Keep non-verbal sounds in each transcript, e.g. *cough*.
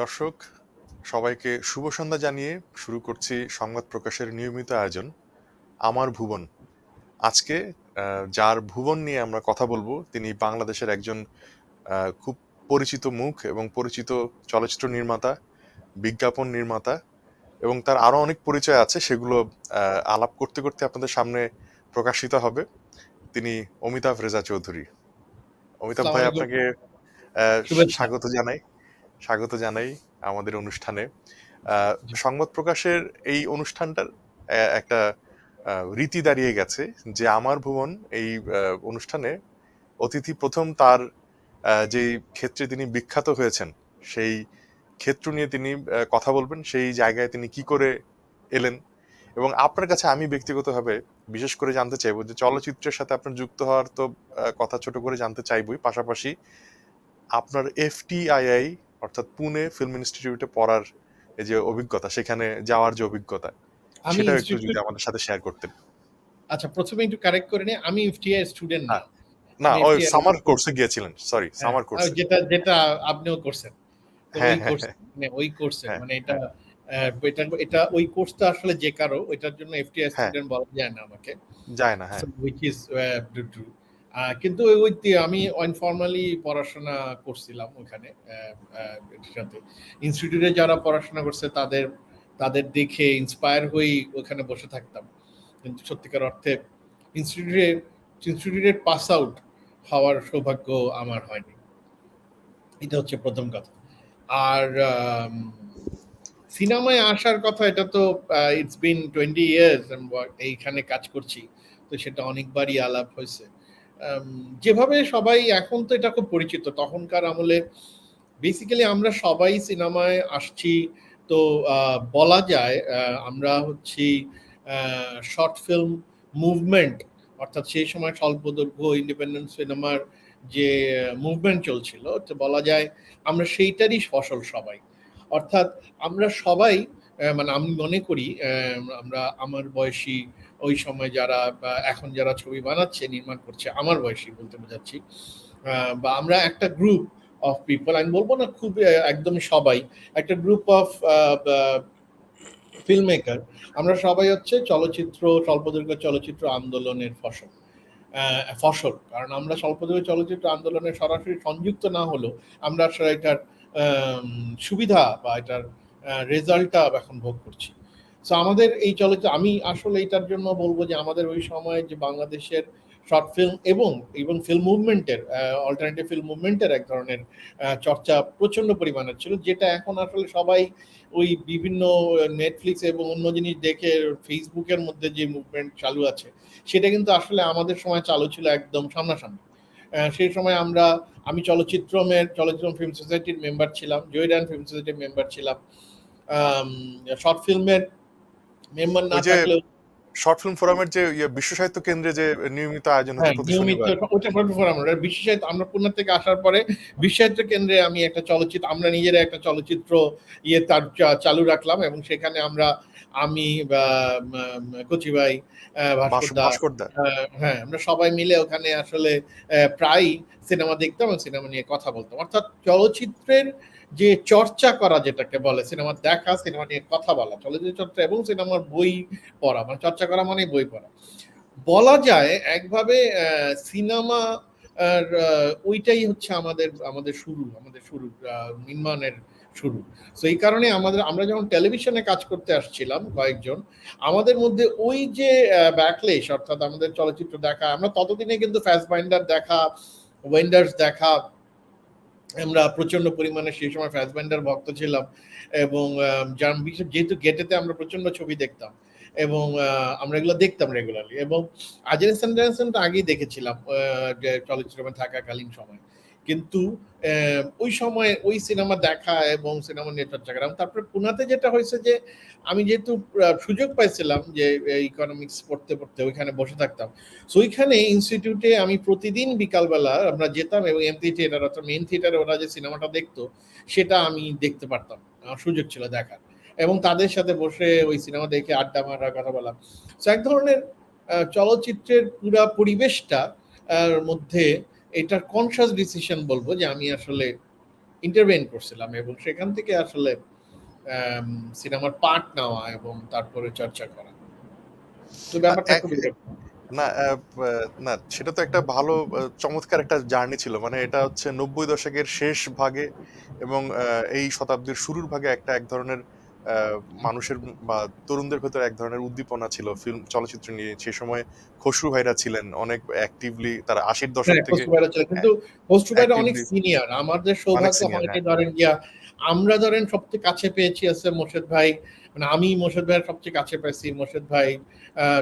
দর্শক সবাইকে শুভ সন্ধ্যা জানিয়ে শুরু করছি সংবাদ প্রকাশের নিয়মিত আয়োজন আমার ভুবন। আজকে যার ভুবন নিয়ে আমরা কথা বলব তিনি বাংলাদেশের একজন খুব পরিচিত মুখ এবং পরিচিত চলচ্চিত্র নির্মাতা বিজ্ঞাপন নির্মাতা এবং তার আরও অনেক পরিচয় আছে সেগুলো আহ, আলাপ করতে করতে আপনাদের সামনে প্রকাশিত হবে। তিনি অমিতাভ রেজা চৌধুরী। অমিতাভ ভাই আপনাকে আহ, স্বাগত জানাই। স্বাগত জানাই আমাদের অনুষ্ঠানে। সংবাদ প্রকাশের এই অনুষ্ঠানটার একটা রীতি দাঁড়িয়ে গেছে যে আমার ভুবন এই অনুষ্ঠানে অতিথি প্রথম তার যে ক্ষেত্রে তিনি বিখ্যাত হয়েছেন সেই ক্ষেত্র নিয়ে তিনি কথা বলবেন সেই জায়গায় তিনি কি করে এলেন এবং আপনার কাছে আমি ব্যক্তিগতভাবে বিশেষ করে জানতে চাইব যে চলচ্চিত্রের সাথে আপনার যুক্ত হওয়ার তো কথা ছোট করে জানতে চাইবই। পাশাপাশি আপনার এফটিআইআই অর্থাৎ পুনে ফিল্ম ইনস্টিটিউটে পড়ার এই যে অভিজ্ঞতা সেখানে যাওয়ার যে অভিজ্ঞতা সেটা একটু যদি আমাদের সাথে শেয়ার করতেন। আচ্ছা প্রথমে একটু কারেক্ট করে নিই আমি এফটিআই স্টুডেন্ট না। না ওই সামার কোর্সে গিয়েছিলেন সরি হ্যাঁ, সামার কোর্সে যেটা যেটা আপনিও করছেন। হ্যাঁ, ওই হ্যাঁ, কোর্স মানে ওই কোর্সে হ্যাঁ, মানে এটা এটা এটা ওই কোর্সটা আসলে যে কারও ওইটার জন্য এফটিআই হ্যাঁ। স্টুডেন্ট বলা যায় না আমাকে। যায় না হ্যাঁ। উইচ ইজ কিন্তু ওই আমি ইনফর্মালি পড়াশোনা করছিলাম ওখানে সাথে। ইনস্টিটিউটে যারা পড়াশোনা করছে, তাদের তাদের দেখে ইন্সপায়ার হয়েই ওখানে বসে থাকতাম। কিন্তু সত্যিকার অর্থে ইনস্টিটিউটে ইনস্টিটিউটের পাস আউট হওয়ার সৌভাগ্য আমার হয়নি। এটা হচ্ছে প্রথম কথা। আর সিনেমায় আসার কথা, এটা তো ইটস বিন টোয়েন্টি ইয়ার্স এইখানে কাজ করছি, তো সেটা অনেকবারই আলাপ হয়েছে। যেভাবে সবাই এখন তো এটা খুব পরিচিত, তখনকার আমলে বেসিক্যালি আমরা সবাই সিনেমায় আসছি, তো বলা যায় আমরা হচ্ছি শর্ট ফিল্ম মুভমেন্ট অর্থাৎ সেই সময় স্বল্পদৈর্ঘ্য ইন্ডিপেন্ডেন্ট সিনেমার যে মুভমেন্ট চলছিল, তো বলা যায় আমরা সেইটারই ফসল সবাই। অর্থাৎ আমরা সবাই মানে আমি মনে করি আমরা আমার বয়সী ওই সময় যারা এখন যারা ছবি বানাচ্ছে, নির্মাণ করছে, আমার বয়সী বলতে বোঝাচ্ছি বা আমরা একটা গ্রুপ অফ পিপল আমি বলব না খুব একদম সবাই, একটা গ্রুপ অফ ফিল্ম মেকার আমরা সবাই হচ্ছে চলচ্চিত্র, স্বল্পদৈর্ঘ্য চলচ্চিত্র আন্দোলনের ফসল ফসল। কারণ আমরা স্বল্পদৈর্ঘ্য চলচ্চিত্র আন্দোলনে সরাসরি সংযুক্ত না হলেও আমরা এটার সুবিধা বা এটার রেজাল্টটা এখন ভোগ করছি। সো আমাদের এই চলচ্চিত্র, আমি আসলে এটার জন্য বলব যে আমাদের ওই সময় যে বাংলাদেশের শর্ট ফিল্ম এবং এবং ফিল্ম মুভমেন্টের অল্টারনেটিভ ফিল্ম মুভমেন্টের এক ধরনের চর্চা প্রচণ্ড পরিমাণের ছিল, যেটা এখন আসলে সবাই ওই বিভিন্ন নেটফ্লিক্স এবং অন্য জিনিস দেখে ফেসবুকের মধ্যে যে মুভমেন্ট চালু আছে, সেটা কিন্তু আসলে আমাদের সময় চালু ছিল একদম সামনাসামনি। সেই সময় আমরা, আমি চলচ্চিত্রমের চলচ্চিত্র ফিল্ম সোসাইটির মেম্বার ছিলাম জয়ডান ফিল্ম সোসাইটির মেম্বার ছিলাম। শর্ট ফিল্মের মেম্বার না থাকলেও শর্ট ফিল্ম ফোরামের যে ইয়ে বিশ্ব সাহিত্য কেন্দ্রে যে নিয়মিত আয়োজন হ্যাঁ নিয়মিত ওটা শর্ট ফোরাম বিশ্ব সাহিত্য আমরা পুনা থেকে আসার পরে বিশ্ব সাহিত্য কেন্দ্রে আমি একটা চলচ্চিত্র আমরা নিজেরা একটা চলচ্চিত্র ইয়ে তার চালু রাখলাম এবং সেখানে আমরা আমি বা উম, কচি ভাই আহ, ভাস্কর ভাস্করদা হ্যাঁ আমরা সবাই মিলে ওখানে আসলে প্রায় সিনেমা দেখতাম এবং সিনেমা নিয়ে কথা বলতাম। অর্থাৎ চলচ্চিত্রের যে চর্চা করা যেটাকে বলে, সিনেমা দেখা, সিনেমা নিয়ে কথা বলা, চলচ্চিত্র চর্চা এবং সিনেমার বই পড়া মানে চর্চা করা মানে বই পড়া। বলা যায় একভাবে সিনেমা, আর ওইটাই হচ্ছে আমাদের আমাদের শুরু আমাদের শুরু নির্মাণের শুরু। তো এই কারণে আমাদের, আমরা যখন টেলিভিশনে কাজ করতে আসছিলাম কয়েকজন, আমাদের মধ্যে ওই যে ব্যাকলেশ অর্থাৎ আমাদের চলচ্চিত্র দেখা, আমরা ততদিনে কিন্তু ফ্যাস বাইন্ডার দেখা ওয়েন্ডার্স দেখা আমরা প্রচণ্ড পরিমাণে সেই সময় ফ্যাস বাইন্ডার ভক্ত ছিলাম এবং বিশেষ যেহেতু গেটেতে আমরা প্রচণ্ড ছবি দেখতাম এবং আমরা এগুলো দেখতাম রেগুলারলি এবং আজের স্যান্ডারসনটা আগেই দেখেছিলাম চলচ্চিত্রে থাকাকালীন সময়। কিন্তু ওই সময় ওই সিনেমা দেখা এবং সিনেমা করা এবং তারপরে পুনাতে যেটা হয়েছে যে, আমি যেহেতু সুযোগ পাইছিলাম যে ইকোনমিক্স পড়তে পড়তে ওইখানে বসে থাকতাম। সো ওইখানে ইনস্টিটিউটে আমি প্রতিদিন বিকালবেলা আমরা যেতাম এবং এমপি থিয়েটার অর্থাৎ মেন থিয়েটারে ওরা যে সিনেমাটা দেখতো, সেটা আমি দেখতে পারতাম। আমার সুযোগ ছিল দেখার। এবং তাদের সাথে বসে ওই সিনেমা দেখে আড্ডা মারার কথা বলা। So, এক ধরনের চলচ্চিত্রের পুরা পরিবেশটা মধ্যে এটার কনসাস ডিসিশন বলব যে আমি আসলে ইন্টারভেন করছিলাম এবং সেখান থেকে আসলে সিনেমার পার্ট নেওয়া এবং তারপরে চর্চা করা। তো ব্যাপারটা না না সেটা তো একটা ভালো চমৎকার একটা জার্নি ছিল। মানে এটা হচ্ছে নব্বই দশকের শেষ ভাগে এবং এই শতাব্দীর শুরুর ভাগে একটা এক ধরনের মানুষের বা তরুণদের ভেতর এক ধরনের উদ্দীপনা ছিল ফিল্ম চলচ্চিত্র নিয়ে। সে সময় খসরু ভাইরা ছিলেন অনেক অ্যাক্টিভলি তারা আশির দশক হ্যাঁ, থেকে। কিন্তু খসরু ভাইরা অনেক সিনিয়র আমাদের সৌভাগ্য senior, হয়। ধরেন গিয়া আমরা ধরেন সবচেয়ে কাছে পেয়েছি আছে মোর্শেদ ভাই। মানে আমি মোর্শেদ ভাইয়ের সবচেয়ে কাছে পেয়েছি মোর্শেদ ভাই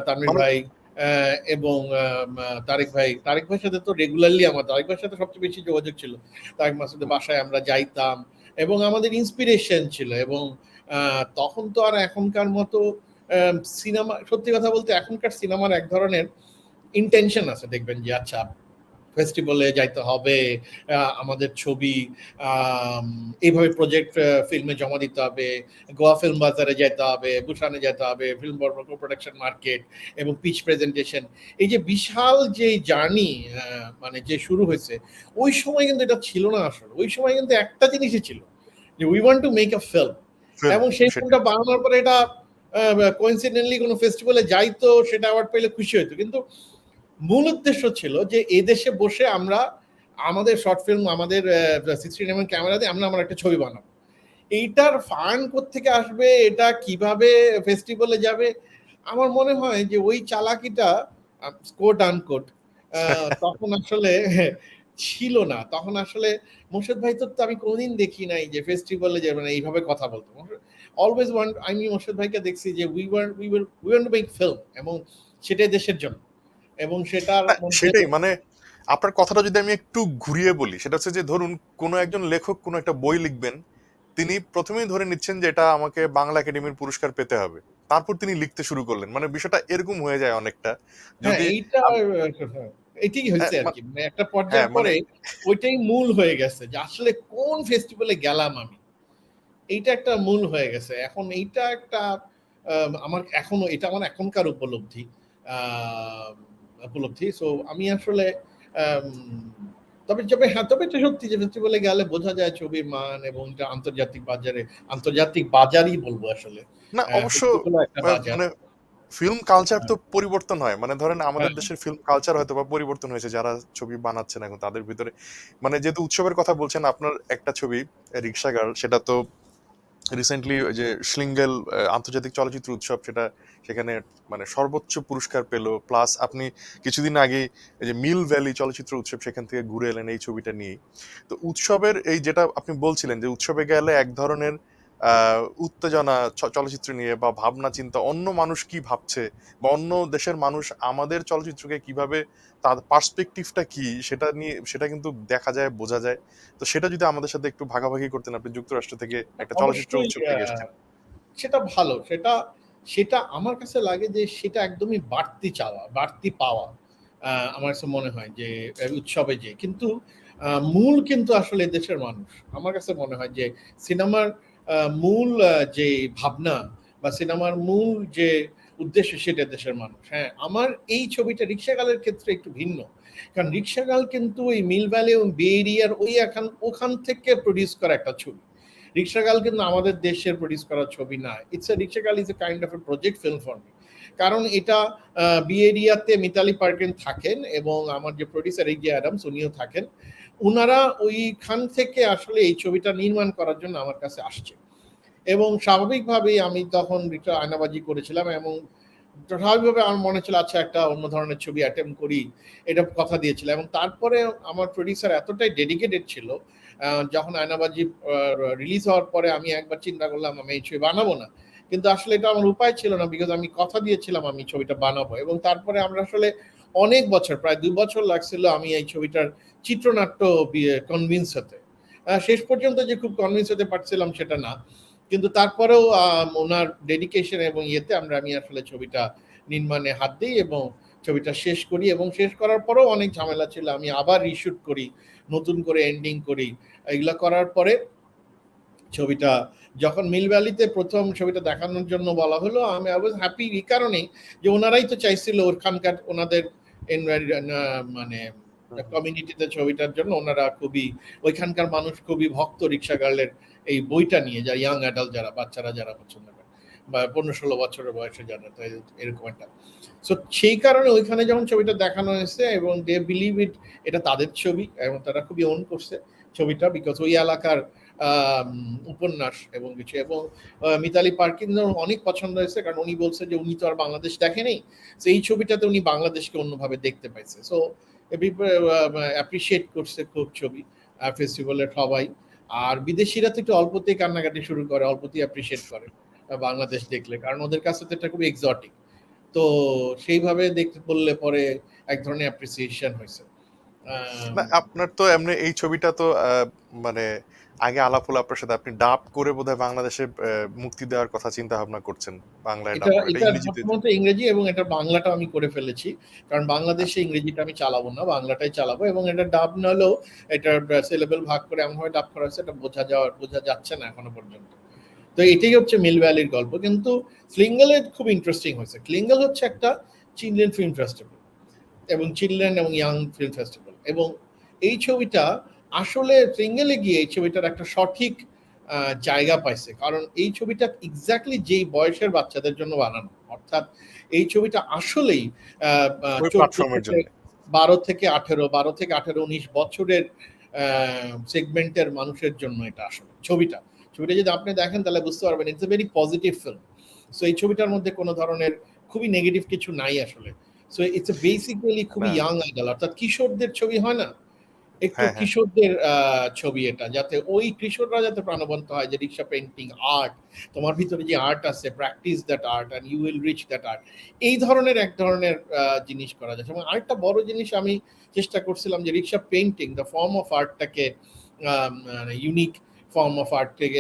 মানে- ভাই এবং তারেক ভাই। তারেক ভাইয়ের সাথে তো রেগুলারলি আমার তারেক ভাইয়ের সাথে সবচেয়ে বেশি যোগাযোগ ছিল। তারেক মাসুদের বাসায় আমরা যাইতাম এবং আমাদের ইন্সপিরেশন ছিল এবং তখন তো আর এখনকার মতো সিনেমা, সত্যি কথা বলতে এখনকার সিনেমার এক ধরনের ইন্টেনশন আছে, দেখবেন যে আচ্ছা ফেস্টিভ্যালে যাইতে হবে আমাদের ছবি এইভাবে প্রজেক্ট ফিল্মে জমা দিতে হবে, গোয়া ফিল্ম বাজারে যেতে হবে বুসানে যেতে হবে ফিল্ম প্রোডাকশন মার্কেট এবং পিচ প্রেজেন্টেশন এই যে বিশাল যে জার্নি মানে যে শুরু হয়েছে, ওই সময় কিন্তু এটা ছিল না আসলে। ওই সময় কিন্তু একটা জিনিসই ছিল, যে we want to make a film এবং সেই ফিল্মটা বানানোর পরে এটা কোইন্সিডেন্টলি কোনো ফেস্টিভ্যালে যাইতো সেটা অ্যাওয়ার্ড পেলে খুশি হতো কিন্তু মূল উদ্দেশ্য ছিল যে এই দেশে বসে আমরা আমাদের শর্ট ফিল্ম আমাদের সিক্সটিন এম ক্যামেরা দিয়ে আমরা আমার একটা ছবি বানাবো। এইটার ফান্ড থেকে আসবে? এটা কীভাবে ফেস্টিভ্যালে যাবে? আমার মনে হয় যে ওই চালাকিটা কোট আনকোট *laughs* তখন আসলে ছিল না। তখন আসলে মোর্শেদ ভাই তো আমি কোনোদিন দেখি নাই যে ফেস্টিভ্যালে যে মানে এইভাবে কথা বলতো। অলওয়েজ ওয়ান আমি মোর্শেদ ভাইকে দেখছি যে we were we were we want to make film এবং সেটাই দেশের জন্য। এবং না, মধ্যে- সেটাই মানে আপনার কথাটা যদি আমি একটু ঘুরিয়ে বলি সেটা হচ্ছে যে ধরুন কোনো একজন লেখক কোনো একটা বই লিখবেন তিনি প্রথমেই ধরে নিচ্ছেন যে এটা আমাকে বাংলা একাডেমির পুরস্কার পেতে হবে। তারপর তিনি লিখতে শুরু করলেন। মানে বিষয়টা এরকম হয়ে যায় অনেকটা। হ্যাঁ যদি হ্যাঁ, এটাই হয়েছে আর হ্যাঁ, কি। মানে একটা পর্যায়ে হ্যাঁ, মানে- পরে ওইটাই মূল হয়ে গেছে যে আসলে কোন ফেস্টিভ্যালে গেলাম আমি? এইটা একটা মূল হয়ে গেছে। এখন এইটা একটা আমার এখনও এটা আমার এখনকার উপলব্ধি উপলব্ধি। সো আমি আসলে তবে তবে হ্যাঁ তবে এটা সত্যি যে ফেস্টিভ্যালে গেলে বোঝা যায় ছবির মান এবং এটা আন্তর্জাতিক বাজারে আন্তর্জাতিক বাজারই বলব আসলে। না অবশ্য ফিল্ম কালচার তো পরিবর্তন হয়। মানে ধরেন আমাদের হ্যাঁ। দেশের ফিল্ম কালচার হয়তো বা পরিবর্তন হয়েছে যারা ছবি বানাচ্ছেন এখন তাদের ভিতরে। মানে যেহেতু উৎসবের কথা বলছেন আপনার একটা ছবি রিক্সা গার্ল সেটা তো রিসেন্টলি যে শ্লিঙ্গেল আন্তর্জাতিক চলচ্চিত্র উৎসব সেটা সেখানে মানে সর্বোচ্চ পুরস্কার পেল। প্লাস আপনি কিছুদিন আগে যে মিল ভ্যালি চলচ্চিত্র উৎসব সেখান থেকে ঘুরে এলেন এই ছবিটা নিয়ে তো উৎসবের এই যেটা আপনি বলছিলেন যে উৎসবে গেলে এক ধরনের উত্তেজনা চলচ্চিত্র নিয়ে বা ভাবনা চিন্তা অন্য মানুষ কি ভাবছে বা অন্য দেশের মানুষ আমাদের চলচ্চিত্রকে কীভাবে তার পার্সপেক্টিভটা কি সেটা নিয়ে সেটা কিন্তু দেখা যায় বোঝা যায়। তো সেটা যদি আমাদের সাথে একটু ভাগাভাগি করতেন আপনি যুক্তরাষ্ট্র থেকে একটা চলচ্চিত্র উৎসব থেকে এসেছেন। সেটা ভালো। সেটা সেটা আমার কাছে লাগে যে সেটা একদমই বাড়তি চাওয়া বাড়তি পাওয়া আহ, আমার কাছে মনে হয় যে উৎসবে যে। কিন্তু মূল কিন্তু আসলে দেশের মানুষ। আমার কাছে মনে হয় যে সিনেমার মূল যে ভাবনা বা সিনেমার মূল যে উদ্দেশ্য সেটা দেশের মানুষ। হ্যাঁ আমার এই ছবিটা রিক্সাগালের ক্ষেত্রে একটু ভিন্ন। কারণ রিক্সাগাল কিন্তু ওই মিল ভ্যালি এবং বে এরিয়ার ওই এখান, ওখান থেকে প্রডিউস করা একটা ছবি। রিক্সাগাল কিন্তু আমাদের দেশের প্রডিউস করা ছবি না। It's a rickshaw girl is a kind of a project film for me কারণ এটা বি এরিয়াতে মিতালি পার্কেন থাকেন এবং আমার যে প্রডিউসার এই যে অ্যাডামস উনিও থাকেন। উনারা ওইখান থেকে আসলে এই ছবিটা নির্মাণ করার জন্য আমার কাছে আসছে। এবং স্বাভাবিকভাবেই আমি তখন রিক্সা আয়নাবাজি করেছিলাম এবং স্বাভাবিকভাবে আমার মনে ছিল আচ্ছা একটা অন্য ধরনের ছবি অ্যাটেম্প করি। এটা কথা দিয়েছিল এবং তারপরে আমার প্রডিউসার এতটাই ডেডিকেটেড ছিল যখন আয়নাবাজি রিলিজ হওয়ার পরে আমি একবার চিন্তা করলাম, আমি এই ছবি বানাবো না। কিন্তু আসলে এটা আমার উপায় ছিল না বিকজ আমি কথা দিয়েছিলাম আমি ছবিটা বানাবো এবং তারপরে আমরা আসলে অনেক বছর, প্রায় দুই বছর লাগছিল আমি এই ছবিটার চিত্রনাট্য কনভিন্স হতে। শেষ পর্যন্ত যে খুব কনভিন্স হতে পারছিলাম সেটা না। কিন্তু তারপরেও ওনার ডেডিকেশন এবং ইয়েতে আমরা, আমি আসলে ছবিটা নির্মাণে হাত দিই এবং ছবিটা শেষ করি এবং শেষ করার পরেও অনেক ঝামেলা ছিল। আমি আবার রিশুট করি, নতুন করে এন্ডিং করি। এগুলো করার পরে ছবিটা, যখন মিল ভ্যালিতে প্রথম ছবিটা দেখানোর জন্য বলা হলো, আমি আই ওয়াজ হ্যাপি এই কারণেই যে ওনারাই তো চাইছিল ওখানকার ওনাদের মানে কমিউনিটিতে ছবিটার জন্য ওনারা খুবই ওইখানকার মানুষ খুবই ভক্ত রিক্সা গার্লের এই বইটা নিয়ে যা ইয়াং অ্যাডাল্ট যারা বাচ্চারা যারা পছন্দ করে বা পনেরো ষোলো বছরের বয়সে যারা তো এরকম একটা। সো সেই কারণে ওইখানে যখন ছবিটা দেখানো হয়েছে এবং দে বিলিভ ইট এটা তাদের ছবি এবং তারা খুবই ওন করছে ছবিটা বিকজ ওই এলাকার উপন্যাস এবং কিছু। এবং মিতালি পার্কিন অনেক পছন্দ হয়েছে কারণ উনি বলছে যে উনি তো আর বাংলাদেশ দেখেনি, তো এই ছবিটাতে উনি বাংলাদেশকে অন্যভাবে দেখতে পাইছে। সো অ্যাপ্রিসিয়েট করছে খুব ছবি ফেস্টিভ্যালের সবাই। আর বিদেশিরা তো একটু অল্পতেই কান্নাকাটি শুরু করে, অল্পতেই অ্যাপ্রিসিয়েট করে বাংলাদেশ দেখলে। কারণ ওদের কাছে তো এটা খুব এক্সটিক তো সেইভাবে দেখতে বললে পরে এক ধরনের অ্যাপ্রিসিয়েশন হয়েছে। আপনার তো এমনি এই ছবিটা তো মানে আগে আলাপ হলো আপনার সাথে আপনি ডাব করে বোধহয় বাংলাদেশে মুক্তি দেওয়ার কথা চিন্তা ভাবনা করছেন। বাংলায় এটা ইংরেজি এবং এটা বাংলাটা আমি করে ফেলেছি। কারণ বাংলাদেশে ইংরেজিটা আমি চালাবো না বাংলাটাই চালাবো এবং এটা ডাব না হলেও এটা সিলেবেল ভাগ করে এমনভাবে ডাব করা হয়েছে এটা বোঝা যাওয়ার বোঝা যাচ্ছে না এখনও পর্যন্ত। তো এটাই হচ্ছে মিল ভ্যালির গল্প। কিন্তু খুব ইন্টারেস্টিং হয়েছে। ক্লিঙ্গেল হচ্ছে একটা চিলড্রেন ফিল্ম ফেস্টিভ্যাল এবং চিলড্রেন এবং ইয়াং ফিল্ম ফেস্টিভ্যাল এবং এই ছবিটা আসলে সিঙ্গেলে গিয়ে এই ছবিটার একটা সঠিক জায়গা পাইছে। কারণ এই ছবিটা এক্স্যাক্টলি যেই বয়সের বাচ্চাদের জন্য বানানো। অর্থাৎ এই ছবিটা আসলেই আহ, আহ, ওই 14 প্ল্যাটফর্মের জন্য থেকে বারো থেকে আঠেরো বারো থেকে আঠেরো উনিশ বছরের সেগমেন্টের মানুষের জন্য এটা আসলে ছবিটা। ছবিটা যদি আপনি দেখেন তাহলে বুঝতে পারবেন it's a very positive film so এই ছবিটার মধ্যে কোনো ধরনের খুবই নেগেটিভ কিছু নাই আসলে। সো ইটস বেসিক্যালি খুবই। ইয়াং আইডল অর্থাৎ কিশোরদের ছবি হয় না? একটু হ্যাঁ, হ্যাঁ। কিশোরদের ছবি এটা যাতে ওই কিশোররা যাতে প্রাণবন্ত হয় যে রিক্সা পেন্টিং আর্ট তোমার ভিতরে যে আর্ট আছে practice that art and you will reach that art এই ধরনের এক ধরনের জিনিস করা যাচ্ছে এবং আরেকটা বড় জিনিস আমি চেষ্টা করছিলাম যে rickshaw painting the form of আর্টটাকে unique form of art থেকে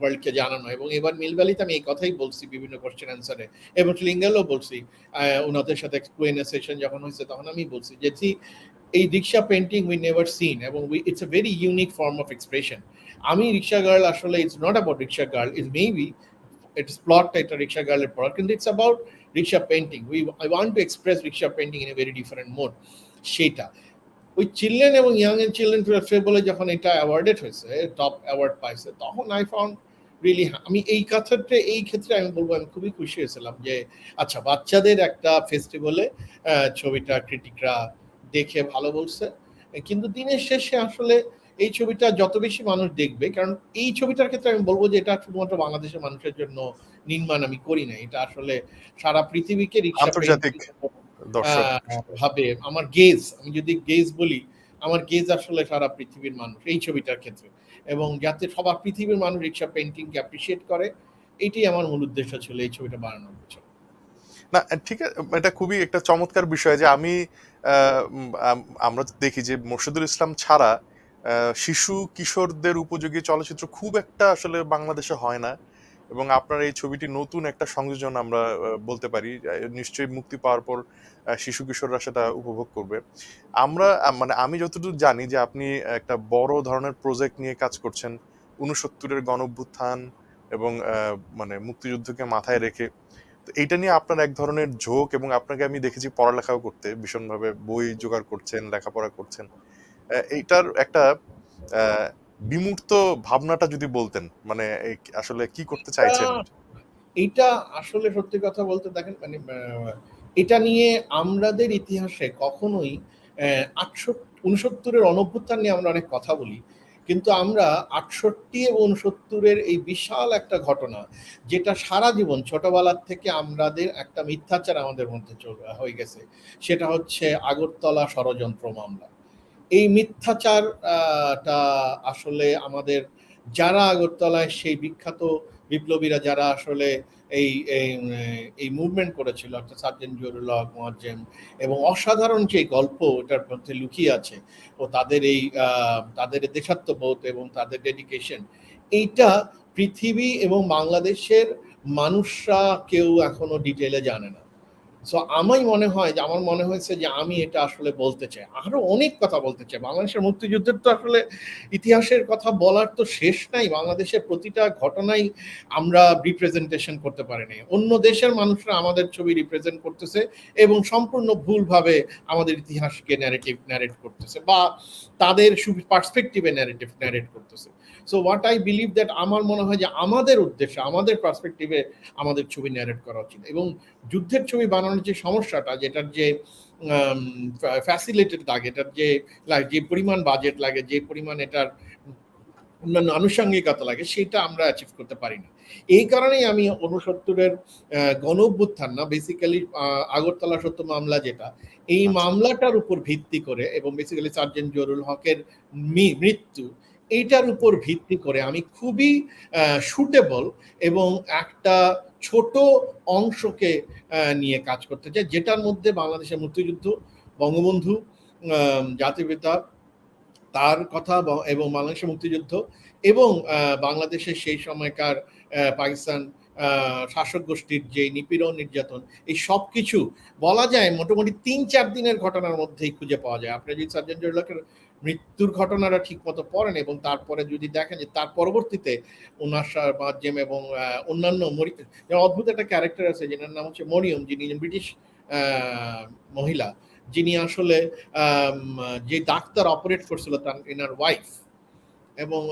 ওয়ার্ল্ডকে জানানো। এবং এবার মিলভ্যালিতে আমি এই কথাই বলছি বিভিন্ন কোশ্চেন অ্যান্সারে এবং লিঙ্গেলও বলছি ওনাদের সাথে এক্সপ্লেন সেশন যখন হয়েছে তখন আমি বলছি যে এই rickshaw painting we never seen এবং it's a very unique form of expression আমি রিক্সা গার্ল আসলে it's not about rickshaw girl it's maybe it's প্লটটা এটা রিক্সা গার্লের প্লট কিন্তু it's about rickshaw painting we I want to express rickshaw painting in a very different mode সেটা। ওই children এবং young and children বলে যখন এটা অ্যাওয়ার্ডেড হয়েছে টপ অ্যাওয়ার্ড পাইছে, তখন আই ফাউন্ড রিয়েলি আমি এই কথাটা এই ক্ষেত্রে আমি বলব, আমি খুবই খুশি হয়েছিলাম যে আচ্ছা বাচ্চাদের একটা ফেস্টিভ্যালে ছবিটা ক্রিটিকরা দেখে ভালো বলছে। কিন্তু দিনের শেষে আসলে এই ছবিটা যত বেশি মানুষ দেখবে কারণ এই ছবিটার ক্ষেত্রে আমি বলব যে এটা শুধুমাত্র বাংলাদেশের মানুষের জন্য নির্মাণ আমি করি না। এটা আসলে সারা পৃথিবীকে আন্তর্জাতিক ভাবে। আমার গেজ আমি যদি গেজ বলি আমার গেজ আসলে সারা পৃথিবীর মানুষ এই ছবিটার ক্ষেত্রে। এবং যাতে সবার পৃথিবীর মানুষ রিক্সা পেন্টিংকে অ্যাপ্রিসিয়েট করে এইটাই আমার মূল উদ্দেশ্য ছিল এই ছবিটা বানানোর পিছনে। না ঠিক আছে এটা খুবই একটা চমৎকার বিষয় যে আম- আমরা দেখি যে মোর্শেদুল ইসলাম ছাড়া শিশু কিশোরদের উপযোগী চলচ্চিত্র খুব একটা আসলে বাংলাদেশে হয় না। এবং আপনার এই ছবিটি নতুন একটা সংযোজন আমরা বলতে পারি নিশ্চয়ই মুক্তি পাওয়ার পর শিশু কিশোররা সেটা উপভোগ করবে। আমরা মানে আমি যতটুকু জানি যে আপনি একটা বড় ধরনের প্রজেক্ট নিয়ে কাজ করছেন উনসত্তরের গণ অভ্যুত্থান এবং মানে মুক্তিযুদ্ধকে মাথায় রেখে। এইটা নিয়ে আপনার এক ধরনের ঝোঁক এবং আপনাকে আমি দেখেছি পড়ালেখাও করতে ভীষণভাবে বই জোগাড় করছেন লেখাপড়া করছেন। এইটার একটা বিমূর্ত ভাবনাটা যদি বলতেন মানে আসলে কি করতে চাইছেন? এটা আসলে সত্যি কথা বলতে দেখেন মানে এটা নিয়ে আমাদের ইতিহাসে কখনোই আটষট্টি উনসত্তরের অনভ্যুত্থান নিয়ে আমরা অনেক কথা বলি। কিন্তু আমরা আটষট্টি এবং উনসত্তরের এই বিশাল একটা ঘটনা, যেটা সারা জীবন ছোটবেলার থেকে আমাদের একটা মিথ্যাচার আমাদের মধ্যে হয়ে গেছে, সেটা হচ্ছে আগরতলা ষড়যন্ত্র মামলা। এই মিথ্যাচার টা আসলে আমাদের যারা আগরতলায় সেই বিখ্যাত বিপ্লবীরা, যারা আসলে এই এই, মুভমেন্ট করেছিল একটা সার্জেন্ট জরুল হক এবং অসাধারণ যে গল্প এটার মধ্যে লুকিয়ে আছে ও তাদের এই তাদের দেশাত্মবোধ এবং তাদের ডেডিকেশন এইটা পৃথিবী এবং বাংলাদেশের মানুষরা কেউ এখনও ডিটেলে জানে না। সো আমাই মনে হয় যে, আমার মনে হয়েছে যে, আমি এটা আসলে বলতে চাই। আরও অনেক কথা বলতে চাই। বাংলাদেশের মুক্তিযুদ্ধের তো আসলে ইতিহাসের কথা বলার তো শেষ নাই। বাংলাদেশের প্রতিটা ঘটনাই আমরা রিপ্রেজেন্টেশন করতে পারিনি। অন্য দেশের মানুষরা আমাদের ছবি রিপ্রেজেন্ট করতেছে এবং সম্পূর্ণ ভুলভাবে আমাদের ইতিহাসকে ন্যারেটিভ ন্যারেট করতেছে বা তাদের পার্সপেক্টিভে ন্যারেটিভ ন্যারেট করতেছে। So what I believe that আমার মনে হয় যে আমাদের উদ্দেশ্যে আমাদের পার্সপেক্টিভে আমাদের ছবি ন্যারেট করা উচিত এবং যুদ্ধের ছবি বানানোর যে সমস্যাটা যেটার যে ফ্যাসিলিটেড লাগে এটার যে যে পরিমাণ বাজেট লাগে যে পরিমাণ এটার অন্যান্য আনুষঙ্গিকতা লাগে সেটা আমরা অ্যাচিভ করতে পারি না এই কারণেই আমি উনসত্তরের গণ অভ্যুত্থান না বেসিক্যালি আগরতলা সত্য মামলা যেটা এই আচ্ছা। মামলাটার উপর ভিত্তি করে এবং বেসিক্যালি সার্জেন্ট জরুল হকের মৃত্যু এইটার উপর ভিত্তি করে আমি খুবই সুটেবল এবং একটা ছোট অংশকে নিয়ে কাজ করতে চাই, যেটার মধ্যে বাংলাদেশের মুক্তিযুদ্ধ, বঙ্গবন্ধু জাতিপিতা তার কথা এবং বাংলাদেশের মুক্তিযুদ্ধ এবং বাংলাদেশের সেই সময়কার পাকিস্তান শাসক গোষ্ঠীর যে নিপীড়ন, নির্যাতন, এই সব কিছু বলা যায় মোটামুটি তিন চার দিনের ঘটনার মধ্যেই খুঁজে পাওয়া যায়। আপনি যদি সার্জন জরুলাকের মৃত্যুর ঘটনাটা ঠিক মতো পড়েন এবং তারপরে যদি দেখেন যে তার পরবর্তীতে সা- মাধ্যম এবং অন্যান্য অদ্ভুত একটা ক্যারেক্টার আছে যেনার নাম হচ্ছে মরিয়ম, যিনি ব্রিটিশ মহিলা। যিনি আসলে যে ডাক্তার অপারেট করছিল তার, এনার ওয়াইফ এবং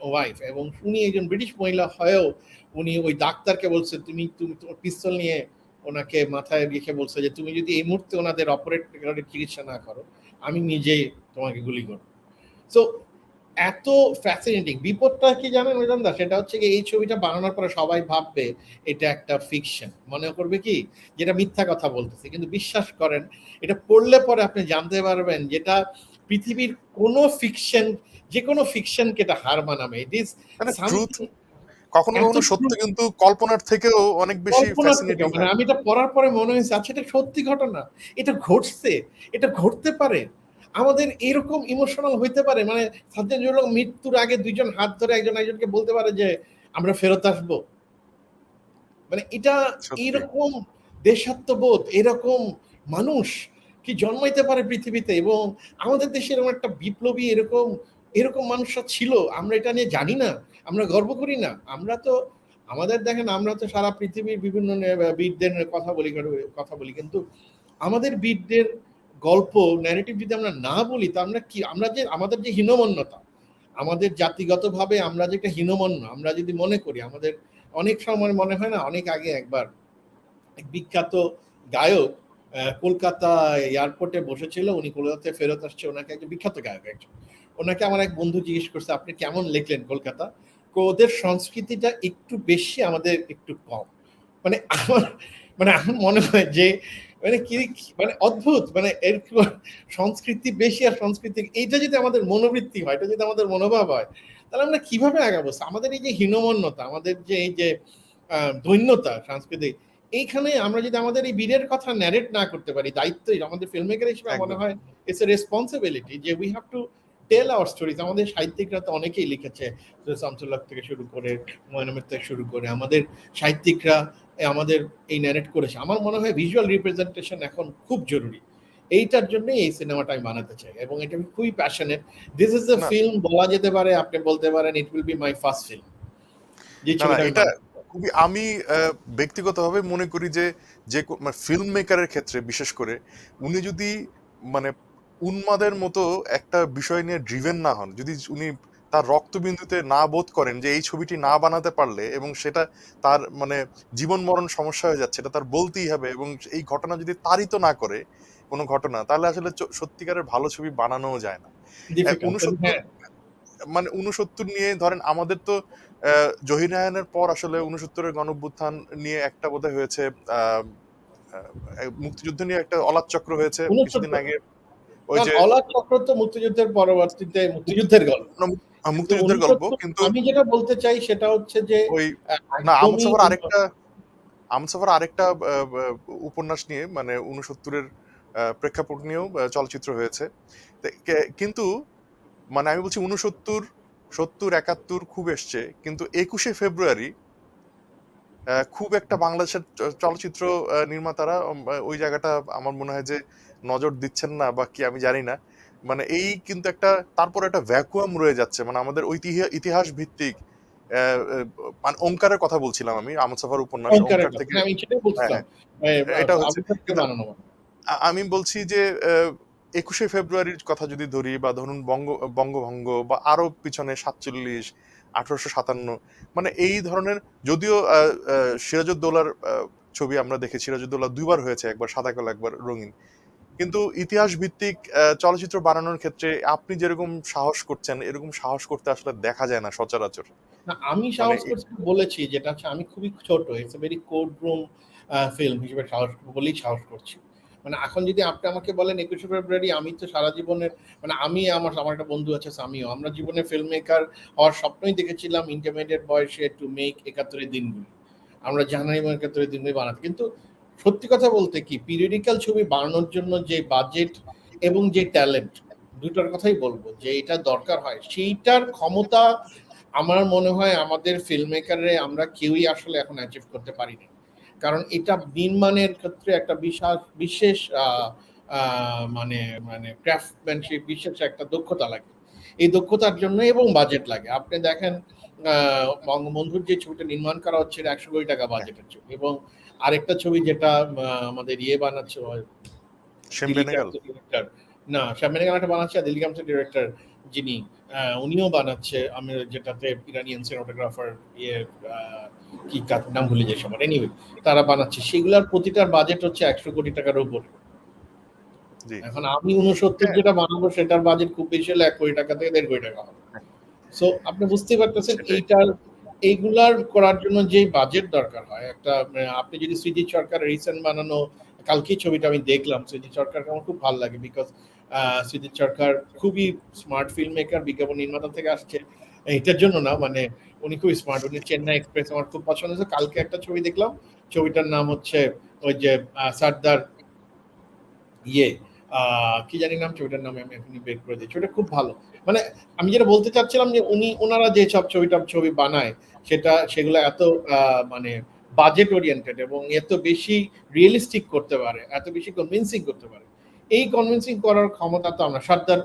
ওয়াইফ এবং উনি একজন ব্রিটিশ মহিলা হয়েও উনি ওই ডাক্তারকে বলছে, তুমি তুমি তোমার পিস্তল নিয়ে ওনাকে মাথায় রেখে বলছে যে, তুমি যদি এই মুহূর্তে ওনাদের অপারেট চিকিৎসা না করো আমি নিজেই তোমাকে গুলি করব। সো এত ফ্যাসিনেটিং বিপদটা কি জানেন ওইজন দা সেটা হচ্ছে কি এই ছবিটা বানানোর পরে সবাই ভাববে এটা একটা ফিকশন মনে করবে কি? যেটা মিথ্যা কথা বলতেছে। কিন্তু বিশ্বাস করেন এটা পড়লে পরে আপনি জানতে পারবেন যেটা পৃথিবীর কোনো ফিকশন যে কোনো ফিকশনকে এটা হার মানাবে। ইট ইজ কখনো কখনো সত্য কিন্তু কল্পনার থেকেও অনেক বেশি ফ্যাসিনেটিং মানে আমি এটা পড়ার পরে মনে হয়েছে আচ্ছা এটা সত্যি ঘটনা? এটা ঘটছে? এটা ঘটতে পারে? আমাদের এরকম ইমোশনাল হইতে পারে? মানে সাজ্জাদ মৃত্যুর আগে দুইজন হাত ধরে একজন একজনকে বলতে পারে যে আমরা ফেরত আসব। মানে এটা। এরকম দেশাত্মবোধ এরকম মানুষ কি জন্মাইতে পারে পৃথিবীতে? এবং আমাদের দেশে এরকম একটা বিপ্লবী এরকম এরকম মানুষরা ছিল? আমরা এটা নিয়ে জানি না। আমরা গর্ব করি না। আমরা তো, আমাদের দেখেন, আমরা তো সারা পৃথিবীর বিভিন্ন বীরদের কথা বলি কথা বলি, কিন্তু আমাদের বীরদের গল্প ন্যারেটিভ যদি আমরা না বলি, তা আমরা কি, আমরা যে, আমাদের যে হীনমন্যতা, আমাদের জাতিগতভাবে আমরা যে একটা হীনমন্য, আমরা যদি মনে করি, আমাদের অনেক সময় মনে হয় না, অনেক আগে একবার বিখ্যাত গায়ক কলকাতা এয়ারপোর্টে বসেছিল, উনি কলকাতায় ফেরত আসছে, ওনাকে একজন বিখ্যাত গায়ক একজন। ওনাকে আমার এক বন্ধু জিজ্ঞেস করছে, আপনি কেমন লিখলেন কলকাতা? ওদের সংস্কৃতিটা একটু বেশি আমাদের একটু কম। মানে আমার মানে আমার মনে হয় যে মানে কি মানে অদ্ভুত মানে এর সংস্কৃতি বেশি আর সংস্কৃতি এইটা যদি আমাদের মনোবৃত্তি হয় এটা যদি আমাদের মনোভাব হয় তাহলে আমরা কীভাবে আগাবো? আমাদের এই যে হীনমন্যতা আমাদের যে এই যে দৈন্যতা সাংস্কৃতিক এইখানে আমরা যদি আমাদের এই বীরের কথা ন্যারেট না করতে পারি দায়িত্ব আমাদের ফিল্ম মেকার হিসেবে মনে হয় ইটস এ রেসপন্সিবিলিটি যে we have to tell our stories আমাদের সাহিত্যিকরা তো অনেকেই লিখেছে শামসুল্লাহ থেকে শুরু করে হুমায়ুন আহমেদ থেকে শুরু করে আমাদের সাহিত্যিকরা আমাদের এই ন্যারেট করেছে। আমার মনে হয় ভিজুয়াল রিপ্রেজেন্টেশন এখন খুব জরুরি। এইটার জন্য এই সিনেমাটা আমি বানাতে চাই এবং এটা আমি খুবই passionate this is a film বলা যেতে পারে আপনি বলতে পারেন it will be my first film যে এটা। খুবই আমি ব্যক্তিগতভাবে মনে করি যে যে ফিল্ম মেকারের ক্ষেত্রে বিশেষ করে উনি যদি মানে উন্মাদের মতো একটা বিষয় নিয়ে ড্রিভেন না হন। যদি উনি তার রক্তবিন্দুতে না বোধ করেন যে এই ছবিটি না বানাতে পারলে এবং সেটা তার মানে জীবন মরণ সমস্যা হয়ে যাচ্ছে এটা তার বলতেই হবে এবং এই ঘটনা যদি তারিত না করে কোনো ঘটনা তাহলে আসলে সত্যিকারের ভালো ছবি বানানোও যায় না। হ্যাঁ, মানে উনসত্তর নিয়ে ধরেন আমাদের তো আহ, জহির রায়হানের পর আসলে উনসত্তরের গণঅভ্যুত্থান নিয়ে একটা বোধহয় হয়েছে মুক্তিযুদ্ধ নিয়ে একটা অলাপ চক্র হয়েছে 69 কিছুদিন আগে। ওই যে অলাপ চক্র তো মুক্তিযুদ্ধের পরবর্তীতে মুক্তিযুদ্ধের গল্প। মুক্তিযুদ্ধের গল্প কিন্তু আমি যেটা বলতে চাই সেটা হচ্ছে যে ওই না আমসফার আরেকটা আমসফার আরেকটা উপন্যাস নিয়ে মানে উনসত্তরের প্রেক্ষাপট নিয়েও চলচ্চিত্র হয়েছে। কিন্তু মানে আমি বলছি উনসত্তর সত্তর একাত্তর খুব এসছে কিন্তু একুশে ফেব্রুয়ারি খুব একটা বাংলাদেশের চলচ্চিত্র নির্মাতারা ওই জায়গাটা আমার মনে হয় যে নজর দিচ্ছেন না বা কি আমি জানি না। মানে এই কিন্তু একটা তারপর একটা ভ্যাকুয়াম রয়ে যাচ্ছে। মানে আমাদের ঐতিহ্য ইতিহাস ভিত্তিক মানে ওঙ্কারের কথা বলছিলাম আমি আমদ সাফার উপন্যাস ওঙ্কার থেকে। হ্যাঁ, হ্যাঁ, এ, এটা হচ্ছে- আমি বলছি যে একুশে ফেব্রুয়ারির কথা যদি ধরি বা ধরুন বঙ্গ বঙ্গভঙ্গ বা আরও পিছনে সাতচল্লিশ আঠারোশো সাতান্ন মানে এই ধরনের যদিও সিরাজউদ্দৌলার ছবি আমরা দেখেছি। সিরাজউদ্দৌলা দুইবার হয়েছে একবার সাদা কালো একবার রঙিন। কিন্তু ইতিহাস ভিত্তিক চলচ্চিত্র বানানোর ক্ষেত্রে আপনি যেরকম সাহস করছেন এরকম সাহস করতে আসলে দেখা যায় না সচরাচর। না আমি সাহস মানে- করছি বলেছি যেটা হচ্ছে আমি খুবই ছোট it's a very code room film হিসেবে সাহস বলেই সাহস করছি। মানে এখন যদি আপনি আমাকে বলেন একুশে ফেব্রুয়ারি আমি তো সারা জীবনের মানে আমি আমার আমার একটা বন্ধু আছে সামিও আমরা জীবনে ফিল্ম মেকার হওয়ার স্বপ্নই দেখেছিলাম ইন্টারমিডিয়েট বয়সে টু মেক একাত্তরের দিনগুলি। আমরা জানুয়ারি একাত্তরের দিনগুলি বানাতে। কিন্তু সত্যি কথা বলতে কি পিরিয়ডিক্যাল ছবি বানানোর জন্য যে বাজেট এবং যে ট্যালেন্ট দুটার কথাই বলব, যে এটা দরকার হয়। সেইটার ক্ষমতা আমার মনে হয় আমাদের ফিল্ম মেকারে আমরা কেউই আসলে এখন অ্যাচিভ করতে পারিনি। কারণ এটা নির্মাণের ক্ষেত্রে একটা বিশাল, বিশেষ মানে মানে ক্রাফটম্যানশিপ বিশেষ একটা দক্ষতা লাগে। এই দক্ষতার জন্য এবং বাজেট লাগে। আপনি দেখেন বঙ্গবন্ধুর যে ছবিটা নির্মাণ করা হচ্ছে একশো কোটি টাকা বাজেটের ছবি। এবং আরেকটা ছবি যেটা আমাদের ইয়ে বানাচ্ছে। না শ্যামেনে গানাটা বানাচ্ছে আর দিলীপ কামসের ডিরেক্টর যিনি আহ, উনিও বানাচ্ছে আমি যেটাতে ইরানিয়ান সিনেমাটোগ্রাফার ইয়ে আহ, কি নাম ভুলে যাই সবার। এনিওয়ে তারা বানাচ্ছে। সেগুলার প্রতিটার বাজেট হচ্ছে একশো কোটি টাকার উপর। এখন আমি উনসত্তর হ্যাঁ। যেটা বানাবো সেটার বাজেট খুব বেশি হলে এক কোটি টাকা থেকে দেড় কোটি টাকা হবে। সো আপনি বুঝতেই পারতেছেন। এইটার এইগুলার করার জন্য যে বাজেট দরকার হয় একটা আপনি যদি সৃজিত সরকার রিসেন্ট বানানো কালকেই ছবিটা আমি দেখলাম সৃজিত সরকারকে আমার খুব ভালো লাগে বিকজ সৃজিত সরকার খুবই স্মার্ট ফিল্ম মেকার বিজ্ঞাপন নির্মাতা থেকে আসছে এইটার জন্য না মানে উনি খুব স্মার্ট উনি চেন্নাই এক্সপ্রেস আমার খুব পছন্দ হয়েছে কালকে একটা ছবি দেখলাম ছবিটার নাম হচ্ছে ওই যে সর্দার ইয়ে কি জানি নাম ছবিটার নাম আমি এখনই বের করে দিই ছবিটা খুব ভালো মানে আমি যেটা বলতে চাচ্ছিলাম যে উনি ওনারা যে সব ছবিটা ছবি বানায় সেটা সেগুলো এত মানে বাজেট ওরিয়েন্টেড এবং এত বেশি রিয়েলিস্টিক করতে পারে এত বেশি কনভিন্সিং করতে পারে এই কনভিন্সিং করার ক্ষমতা তো আমরা সর্দার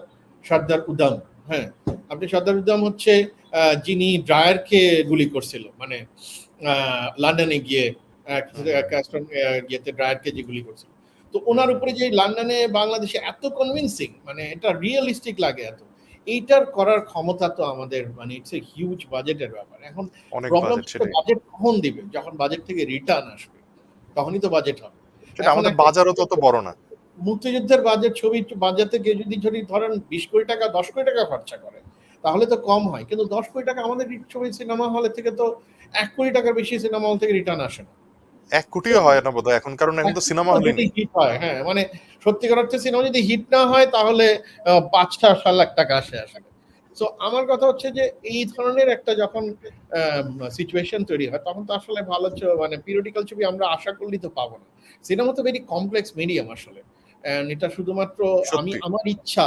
সর্দার উদাম হ্যাঁ আপনি সর্দার উদাম হচ্ছে আহ, যিনি ড্রায়ারকে গুলি করছিল মানে আহ, লন্ডনে গিয়ে ইয়েতে ড্রায়ারকে যে গুলি করছিল তো ওনার উপরে যে লন্ডনে বাংলাদেশে এত কনভিন্সিং মানে এটা রিয়েলিস্টিক লাগে এত। এইটার করার ক্ষমতা তো আমাদের মানে ইটস এ হিউজ বাজেটের ব্যাপার। এখন প্রবলেম বাজেট কখন দিবে? যখন বাজেট থেকে রিটার্ন আসবে তখনই তো বাজেট হবে। সেটা আমাদের বাজারও তত বড় না। মুক্তিযুদ্ধের বাজেট ছবি বাজাতে গিয়ে যদি যদি ধরেন বিশ কোটি টাকা দশ কোটি টাকা খরচা করে তাহলে তো কম হয়। কিন্তু দশ কোটি টাকা আমাদের ছবি সিনেমা হলে থেকে তো এক কোটি টাকার বেশি সিনেমা হল থেকে রিটার্ন আসে না। এক কোটিও হয় না বোধহয় এখন কারণ এখন তো সিনেমা হলে হিট হয় হ্যাঁ মানে সত্যিকার অর্থে সিনেমা যদি হিট না হয় তাহলে পাঁচটা সাত লাখ টাকা আসে আসলে সো আমার কথা হচ্ছে যে এই ধরনের একটা যখন সিচুয়েশন তৈরি হয় তখন তো আসলে ভালো মানে পিরিয়ডিক্যাল ছবি আমরা আশা করলেই তো পাবো না। সিনেমা তো ভেরি কমপ্লেক্স মিডিয়াম আসলে। এটা শুধুমাত্র আমি আমার ইচ্ছা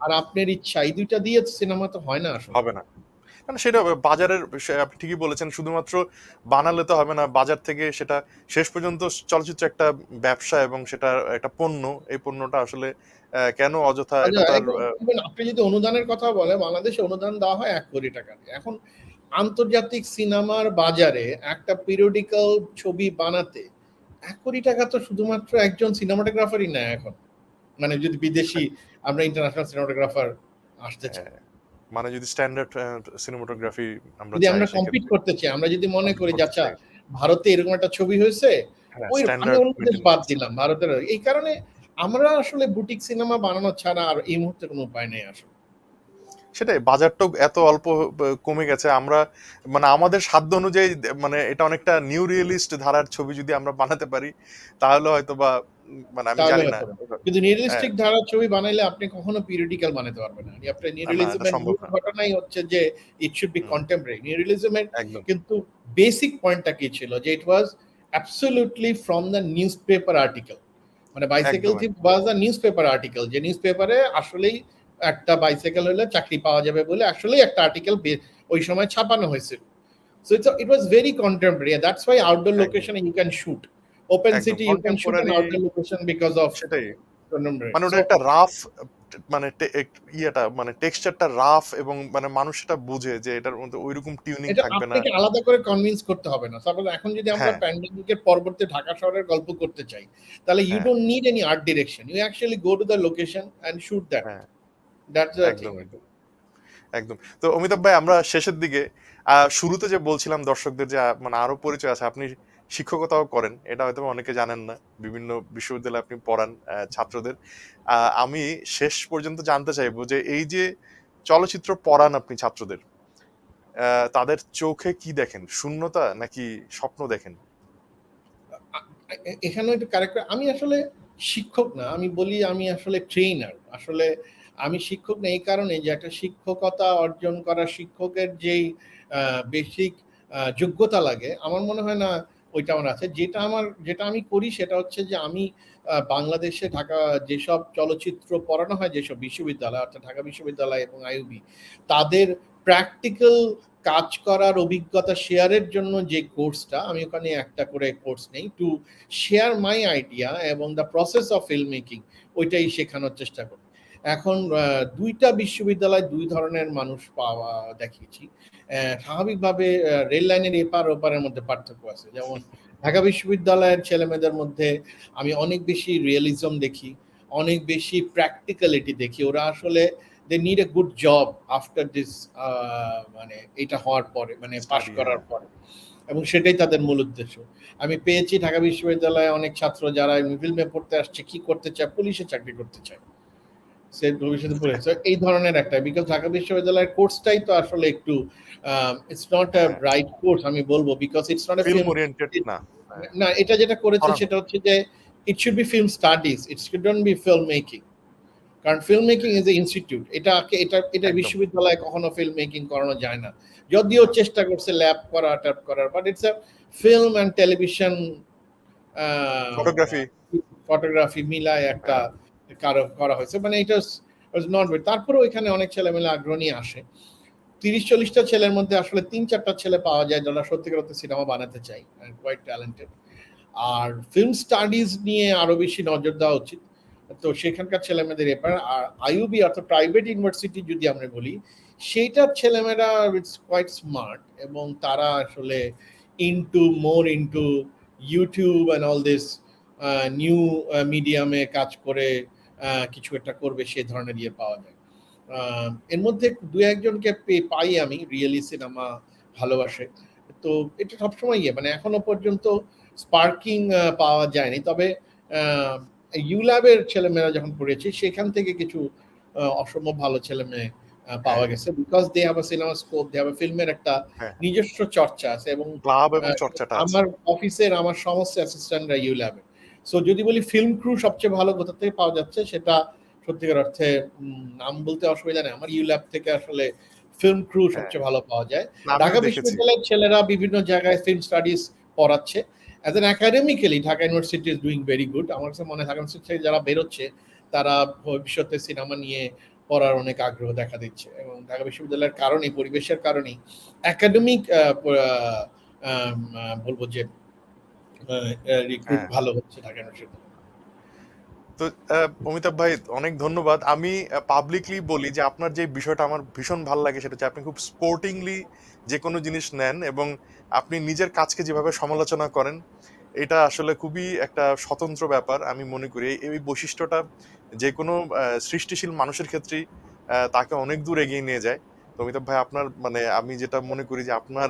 আর আপনার ইচ্ছা এই দুইটা দিয়ে সিনেমা তো হয় না আসলে। হবে না। কারণ সেটা বাজারের আপনি ঠিকই বলেছেন শুধুমাত্র বানালে তো হবে না বাজার থেকে সেটা শেষ পর্যন্ত চলচ্চিত্র একটা ব্যবসা এবং সেটা একটা পণ্য এই পণ্যটা আসলে কেন অযথা আচ্ছা, আপনি যদি অনুদানের কথা বলে বাংলাদেশে অনুদান দেওয়া হয় এক কোটি টাকা এখন আন্তর্জাতিক সিনেমার বাজারে একটা পিরিয়ডিক্যাল ছবি বানাতে এক কোটি টাকা তো শুধুমাত্র একজন সিনেমাটোগ্রাফারই নেয় এখন। মানে যদি বিদেশি আমরা ইন্টারন্যাশনাল সিনেমাটোগ্রাফার আসতে চাই। হ্যাঁ, মানে যদি স্ট্যান্ডার্ড সিনেমাটোগ্রাফি আমরা যদি আমরা কম্পিট করতে চাই আমরা যদি মনে করি যে আচ্ছা ভারতে এরকম একটা ছবি হয়েছে হ্যাঁ, ওই দেশ বাদ দিলাম ভারতের। এই কারণে আমরা আসলে বুটিক সিনেমা বানানো ছাড়া আর এই মুহূর্তে কোনো উপায় নেই আসলে। সেটাই বাজারটাও এত অল্প কমে গেছে আমরা মানে আমাদের সাধ্য অনুযায়ী মানে এটা অনেকটা নিউ রিয়েলিস্ট ধারার ছবি যদি আমরা বানাতে পারি তাহলে হয়তো বা মানে আমি জানি না। কিন্তু ধারার ছবি বানাইলে আপনি কখনো পিরিয়ডিক্যাল বানাতে পারবেন না। আপনি ঘটনাই হচ্ছে যে ইট শুড বি কন্টেম্পোরারি কিন্তু বেসিক পয়েন্টটা কি ছিল? যে it was absolutely from the newspaper article মানে bicycle thief was newspaper article যে নিউজ পেপারে আসলেই একটা বাইসাইকেল হলে চাকরি পাওয়া যাবে বলে আসলেই একটা আর্টিকেল ওই সময় ছাপানো হয়েছিল। So it's a, it was very contemporary. and That's why outdoor Exactly. একদম, city you can shoot an contemporary- location because of সেটাই। মানে ওটা একটা রাফ মানে ইয়েটা মানে টেক্সচারটা রাফ এবং মানে মানুষ সেটা বুঝে যে এটার মধ্যে ওইরকম টিউনিং থাকবে না। আপনাকে আলাদা করে কনভিন্স করতে হবে না। সাপোজ এখন যদি আমরা। প্যান্ডেমিকের পরবর্তী ঢাকা শহরের গল্প করতে চাই তাহলে you. Don't need any art direction you actually go to the location and shoot that that's একদম। একদম একদম। তো অমিতাভ ভাই আমরা শেষের দিকে শুরুতে যে বলছিলাম দর্শকদের যে মানে আরও পরিচয় আছে আপনি শিক্ষকতাও করেন। এটা হয়তো অনেকে জানেন না। বিভিন্ন বিশ্ববিদ্যালয়ে আপনি পড়ান ছাত্রদের। আমি শেষ পর্যন্ত জানতে চাইব যে এই যে চলচ্চিত্র পড়ান আপনি ছাত্রদের তাদের চোখে কি দেখেন? শূন্যতা নাকি স্বপ্ন দেখেন? এখানে একটু কারেক্ট আমি আসলে শিক্ষক না, আমি বলি আমি আসলে ট্রেনার আসলে আমি শিক্ষক না, এই কারণে যে একটা শিক্ষকতা অর্জন করা শিক্ষকের যেই বেসিক যোগ্যতা লাগে, আমার মনে হয় না ওইটা আমার আছে। যেটা আমার, যেটা আমি করি সেটা হচ্ছে যে আমি বাংলাদেশে ঢাকা যেসব চলচ্চিত্র পড়ানো হয়, যেসব বিশ্ববিদ্যালয়, অর্থাৎ ঢাকা বিশ্ববিদ্যালয় এবং আইউবি তাদের প্র্যাকটিক্যাল কাজ করার অভিজ্ঞতা শেয়ারের জন্য যে কোর্সটা আমি ওখানে একটা করে কোর্স নেই টু শেয়ার মাই আইডিয়া এবং the process of film making ওইটাই শেখানোর চেষ্টা করি। এখন দুইটা বিশ্ববিদ্যালয় দুই ধরনের মানুষ পাওয়া দেখিয়েছি। স্বাভাবিকভাবে রেল লাইনের এপার ওপারের মধ্যে পার্থক্য আছে। যেমন ঢাকা বিশ্ববিদ্যালয়ের ছেলেমেয়েদের মধ্যে আমি অনেক বেশি রিয়েলিজম দেখি অনেক বেশি প্র্যাকটিক্যালিটি দেখি। ওরা আসলে they need a good job after this মানে এটা হওয়ার পরে মানে পাশ করার। পরে। এবং সেটাই তাদের মূল উদ্দেশ্য। আমি পেয়েছি ঢাকা বিশ্ববিদ্যালয়ে অনেক ছাত্র যারা ফিল্মে পড়তে আসছে কি করতে চায় পুলিশে চাকরি করতে চায়। ভবিষ্যতে পড়ে। এই ধরনের একটা বিকজ ঢাকা বিশ্ববিদ্যালয়ের কোর্সটাই তো আসলে একটু ইটস নট আ হ্যাঁ। রাইট কোর্স আমি বলব because it's not film oriented না। না এটা যেটা করেছে সেটা হচ্ছে যে it should be film studies it shouldn't be film making কারণ film making is a institute এটা এটা এটা বিশ্ববিদ্যালয়ে কখনো ফিল্ম মেকিং করানো যায় না। যদিও চেষ্টা করছে ল্যাব করা ট্যাপ করার but it's a film and television photography photography মিলায় একটা কারও হয়েছে। মানে এটা তারপরে ওইখানে অনেক ছেলেমেলে আগ্রহ নিয়ে আসে। তিরিশ চল্লিশটা ছেলের মধ্যে আসলে তিন চারটা ছেলে পাওয়া যায় যারা সত্যিকার অর্থে সিনেমা বানাতে চাই কোয়াইট ট্যালেন্টেড আর ফিল্ম স্টাডিজ নিয়ে আরও বেশি নজর দেওয়া উচিত। তো সেখানকার ছেলেমেয়েদের এবার আর আইউবি অর্থাৎ প্রাইভেট ইউনিভার্সিটি যদি আমরা বলি, সেইটার ছেলেমেয়েরা ইটস কোয়াইট স্মার্ট এবং তারা আসলে into more into YouTube and all this new মিডিয়ামে কাজ করে কিছু একটা করবে সে ধরনের ইয়ে পাওয়া যায়। এর মধ্যে দু একজনকে পাই আমি রিয়েলি সিনেমা ভালোবাসে। তো এটা সবসময় ইয়ে মানে এখনও পর্যন্ত স্পার্কিং পাওয়া যায়নি। তবে ইউল্যাবের ছেলেমেয়েরা যখন পড়েছি সেখান থেকে কিছু অসম্ভব ভালো ছেলে মেয়ে পাওয়া গেছে। Because they have a cinema scope they have ফিল্মের একটা হ্যাঁ। নিজস্ব চর্চা আছে এবং ক্লাব এবং চর্চাটা আমার অফিসের আমার সমস্ত অ্যাসিস্ট্যান্টরা ইউ ল্যাবে সো যদি বলি ফিল্ম ক্রু সবচেয়ে ভালো কোথা থেকে পাওয়া যাচ্ছে সেটা সত্যিকার অর্থে নাম বলতে অসুবিধা নেই। আমার ইউ ল্যাব থেকে আসলে ফিল্ম ক্রু সবচেয়ে ভালো পাওয়া যায়। ঢাকা বিশ্ববিদ্যালয়ের ছেলেরা বিভিন্ন জায়গায় ফিল্ম স্টাডিজ পড়াচ্ছে। As an academically Dhaka university is doing very good আমার কাছে মনে হয় ঢাকা ইউনিভার্সিটি থেকে যারা বেরোচ্ছে তারা ভবিষ্যতে সিনেমা নিয়ে পড়ার অনেক আগ্রহ দেখা দিচ্ছে। এবং ঢাকা বিশ্ববিদ্যালয়ের কারণে পরিবেশের কারণেই একাডেমিক বলব যে রিক্রুট হ্যাঁ। ভালো হচ্ছে ঢাকা ইউনিভার্সিটি। তো অমিতাভ ভাই অনেক ধন্যবাদ। আমি পাবলিকলি বলি যে আপনার যে বিষয়টা আমার ভীষণ ভালো লাগে সেটা হচ্ছে আপনি খুব স্পোর্টিংলি যে কোনো জিনিস নেন এবং আপনি নিজের কাজকে যেভাবে সমালোচনা করেন এটা আসলে খুবই একটা স্বতন্ত্র ব্যাপার আমি মনে করি। এই- বৈশিষ্ট্যটা যে কোনো আহ, সৃষ্টিশীল মানুষের ক্ষেত্রেই আহ, তাকে অনেক দূর এগিয়ে নিয়ে যায়। তো অমিতাভ ভাই আপনার মানে আমি যেটা মনে করি যে আপনার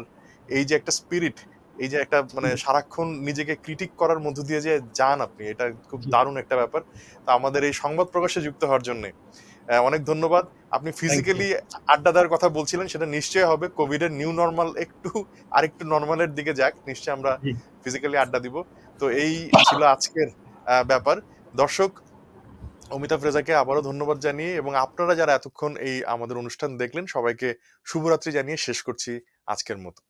এই যে একটা স্পিরিট এই যে একটা মানে সারাক্ষণ নিজেকে ক্রিটিক করার মধ্য দিয়ে যে যান আপনি এটা খুব। দারুণ একটা ব্যাপার। তো আমাদের এই সংবাদ প্রকাশে যুক্ত হওয়ার জন্য অনেক ধন্যবাদ। আপনি ফিজিক্যালি আড্ডা দেওয়ার কথা বলছিলেন সেটা নিশ্চয়ই হবে। কোভিড এর নিউ নর্মাল একটু আরেকটু নর্মালের দিকে যাক নিশ্চয়ই আমরা ফিজিক্যালি আড্ডা দিব। তো এই ছিল আজকের ব্যাপার। দর্শক অমিতাভ রেজাকে আবারও ধন্যবাদ জানিয়ে এবং আপনারা যারা এতক্ষণ এই আমাদের অনুষ্ঠান দেখলেন সবাইকে শুভরাত্রি জানিয়ে শেষ করছি আজকের মতো।